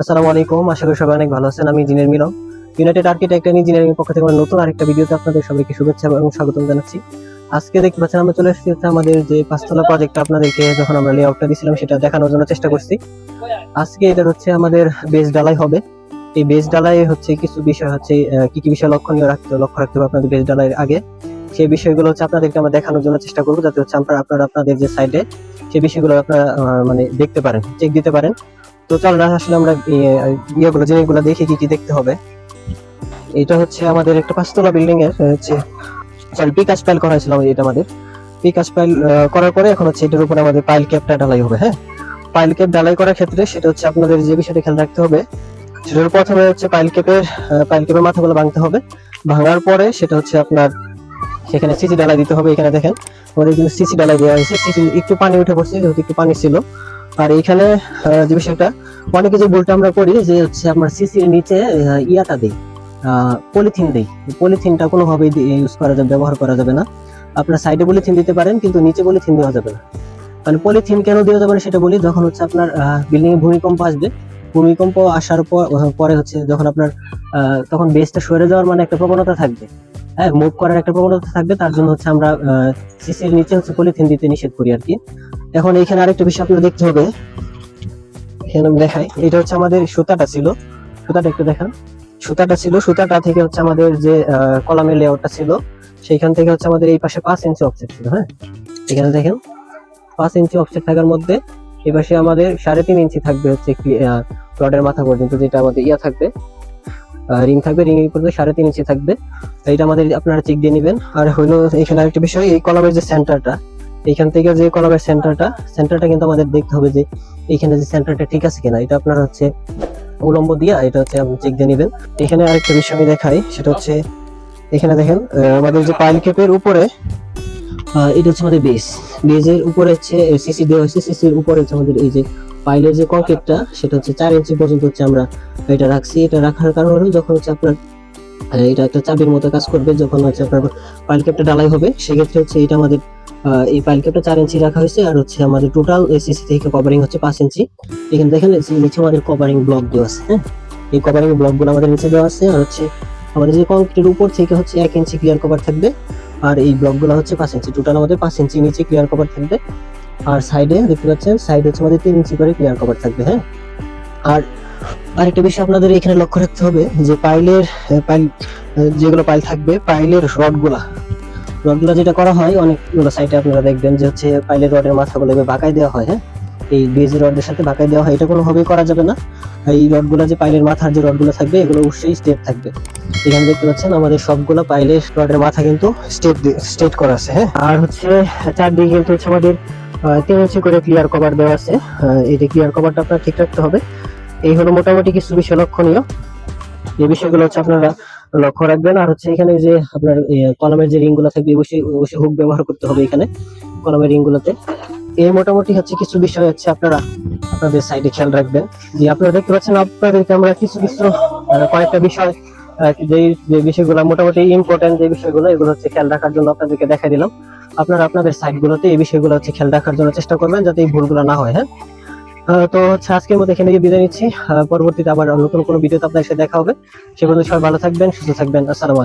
আসসালামু আলাইকুম, আশা করি সবাই অনেক ভালো আছেন। আমি engineer Milan. United architect and engineering পক্ষ থেকে আমার নতুন আরেকটা ভিডিওতে আপনাদের সবাইকে শুভেচ্ছা এবং স্বাগতম জানাচ্ছি। আজকে দেখতে পাচ্ছেন, আমরা চলে এসেছি আমাদের যে পাঁচতলা প্রজেক্টটা আপনাদেরকে যখন আমরা লেআউটটা দিয়েছিলাম, সেটা দেখানোর জন্য চেষ্টা করছি। আজকে এটা হচ্ছে আমাদের বেস ডালাই হবে। এই বেস ডালাই হচ্ছে কিছু বিষয় হচ্ছে কি কি বিষয় লক্ষণীয় রাখতে, লক্ষ্য রাখতে হবে আপনাদের বেস ডালাইয়ের আগে। সেই বিষয়গুলো হচ্ছে আপনাদেরকে আমরা দেখানোর জন্য চেষ্টা করব, যাতে হচ্ছে আপনারা আপনারা আপনাদের যে সাইডে সেই বিষয়গুলো আপনারা মানে দেখতে পারেন চেক দিতে পারেন। তো চল না আসলে আমরা, ইয়ে- ইয়েগুলো, জিনিসগুলো দেখি, কি কি দেখতে হবে। এটা হচ্ছে আমাদের একটা পাঁচতলা বিল্ডিং এর হচ্ছে সরি পিকাস পাইল করা হয়েছিল এটা আমাদের। পিকাস পাইল করার পরে এখন হচ্ছে এটার উপরে আমাদের পাইল ক্যাপটা ঢালাই হবে হ্যাঁ? পাইল ক্যাপ ঢালাই করার ক্ষেত্রে সেটা হচ্ছে আপনাদের যে বিষয়টা খেয়াল রাখতে হবে, সেটার প্রথমে হচ্ছে পাইল ক্যাপের পাইল ক্যাপের মাথাগুলো ভাঙতে হবে। ভাঙার পরে সেটা হচ্ছে আপনার, সেখানে সিসি ডালাই দিতে হবে, এখানে দেখেন। আমাদের কিন্তু সিসি ডালাই দেওয়া হয়েছে সিসি একটু পানি উঠে পড়ছে, যেহেতু একটু পানি ছিল। আর এখানে যে বিষয়টা, অনেকে যে ভুলটা আমরা করি যে হচ্ছে আমার সিসির নিচে ইয়াটা দিই পলিথিন দিই। পলিথিনটা কোনোভাবেই ইউজ করা যাবে, ব্যবহার করা যাবে না। আপনার সাইডে পলিথিন দিতে পারেন, কিন্তু নিচে পলিথিন দেওয়া যাবে না। মানে পলিথিন কেন দেওয়া যাবে না সেটা বলি, যখন হচ্ছে আপনার বিল্ডিং এ ভূমিকম্প আসবে, ভূমিকম্প আসার পর পরে হচ্ছে যখন আপনার তখন বেসটা সরে যাওয়ার মানে একটা প্রবণতা থাকবে। হ্যাঁ মুভ করার একটা প্রবণতা থাকবে, তার জন্য হচ্ছে আমরা সিসির নিচে হচ্ছে পলিথিন দিতে নিষেধ করি আর কি। এখন এখানে আরেকটা বিষয় আপনার দেখতে হবে। এখানে আমি দেখাই। এটা হচ্ছে আমাদের সুতাটা ছিল। সুতাটা একটু দেখান। সুতাটা ছিল, সুতাটা থেকে হচ্ছে আমাদের যে কলামের লেআউটটা ছিল, সেইখান থেকে হচ্ছে আমাদের এই পাশে পাঁচ ইঞ্চি অফসেট ছিল হ্যাঁ? এখানে দেখেন, পাঁচ ইঞ্চি অফসেট থাকার মধ্যে এই পাশে আমাদের সাড়ে তিন ইঞ্চি থাকবে হচ্ছে রডের মাথা পর্যন্ত, যেটা আমাদের ইয়া থাকবে। রিং থাকবে রিং এর পর্যন্ত সাড়ে তিন ইঞ্চি থাকবে। এইটা আমাদের আপনারা চেক দিয়ে নেবেন। আর হইল এখানে আরেকটা বিষয়, এই কলামের যে সেন্টারটা এইখান থেকে যে কলামের সেন্টারটা সেন্টারটা কিন্তু আমাদের দেখতে হবে যে এইখানে যে সেন্টারটা ঠিক আছে কিনা। এটা আপনার হচ্ছে উলম্ব দিয়া এটা হচ্ছে আপনি চেক দিয়ে নেবেন। এখানে আরেকটা বিষয় আমি দেখাই, সেটা হচ্ছে এখানে দেখেন আমাদের যে পাইল ক্যাপের উপরে এটা হচ্ছে আমাদের বেস বেজের উপরে হচ্ছে সিসি দেওয়া হয়েছে। সিসির উপরে হচ্ছে আমাদের এই যে পাইলের যে কংক্রিটটা সেটা হচ্ছে চার ইঞ্চি পর্যন্ত হচ্ছে আমরা এটা রাখছি। এটা রাখার কারণ হলো যখন হচ্ছে আপনার এটা একটা চাবির মতো কাজ করবে, যখন হচ্ছে আপনার পাইল কেপটা ডালাই হবে, সেক্ষেত্রে হচ্ছে এটা আমাদের এই পাইল ক্যাপটা চার ইঞ্চি রাখা হয়েছে আর হচ্ছে আমাদের টোটাল সিসি থেকে কভারিং হচ্ছে পাঁচ ইঞ্চি। এখানে দেখেন নিচে আমাদের কভারিং ব্লক দেওয়া আছে হ্যাঁ? এই কভারিং ব্লকগুলো আমাদের নিচে দেওয়া আছে আর হচ্ছে আমাদের যে কংক্রিটের উপর থেকে হচ্ছে এক ইঞ্চি ক্লিয়ার কভার থাকবে আর এই ব্লকগুলো হচ্ছে পাঁচ ইঞ্চি। টোটাল আমাদের পাঁচ ইঞ্চি নিচে ক্লিয়ার কভার থাকবে আর সাইডে দেখতে পাচ্ছেন সাইড হচ্ছে আমাদের তিন ইঞ্চি করে ক্লিয়ার কভার থাকবে হ্যাঁ? আর আরেকটা বিষয় আপনাদের এখানে লক্ষ্য রাখতে হবে যে পাইলের পাইল যেগুলো পাইল থাকবে, পাইলের রডগুলা রডগুলো যেটা করা হয় অনেকগুলো সাইডে আপনারা দেখবেন যে হচ্ছে পাইলের রডের মাথাগুলো বাঁকাই দেওয়া হয় হ্যাঁ? এই বেজি রডের সাথে বাঁকাই দেওয়া হয়, এটা কোনোভাবেই করা যাবে না। এই রডগুলো যে পাইলের মাথার যে রডগুলো থাকবে, এগুলো অবশ্যই স্টেপ থাকবে। এখানে দেখতে পাচ্ছেন, আমাদের সবগুলো পাইলের রডের মাথা কিন্তু স্টেপ স্টেট করা আছে হ্যাঁ? আর হচ্ছে চারদিকে কিন্তু হচ্ছে আমাদের তিন ইঞ্চি করে ক্লিয়ার কভার দেওয়া আছে এই যে ক্লিয়ার কভারটা আপনার ঠিক রাখতে হবে। এই হলো মোটামুটি কিছু বিষয় লক্ষণীয়। এই বিষয়গুলো হচ্ছে আপনারা লক্ষ্য রাখবেন। আর হচ্ছে এখানে যে আপনার কলমের যে রিংগুলো থাকবে, অবশ্যই অবশ্যই হুক ব্যবহার করতে হবে এখানে, কলমের রিং গুলোতে এই মোটামুটি হচ্ছে কিছু বিষয় হচ্ছে আপনারা আপনাদের সাইডে খেয়াল রাখবেন। যে আপনারা দেখতে পাচ্ছেন, আপনাদেরকে আমরা কিছু কিছু কয়েকটা বিষয় যে বিষয়গুলো মোটামুটি ইম্পর্টেন্ট যে বিষয়গুলো, এগুলো হচ্ছে খেয়াল রাখার জন্য আপনাদেরকে দেখা দিলাম। আপনারা আপনাদের সাইড গুলোতে এই বিষয়গুলো হচ্ছে খেয়াল রাখার জন্য চেষ্টা করবেন, যাতে এই ভুলগুলো না হয় হ্যাঁ? তো হচ্ছে আজকের মধ্যে এখানে বিদায় নিচ্ছি। পরবর্তীতে আবার নতুন কোনো ভিডিওতে আপনার সাথে দেখা হবে। সে পর্যন্ত সবাই ভালো থাকবেন, সুস্থ থাকবেন। আসসালামু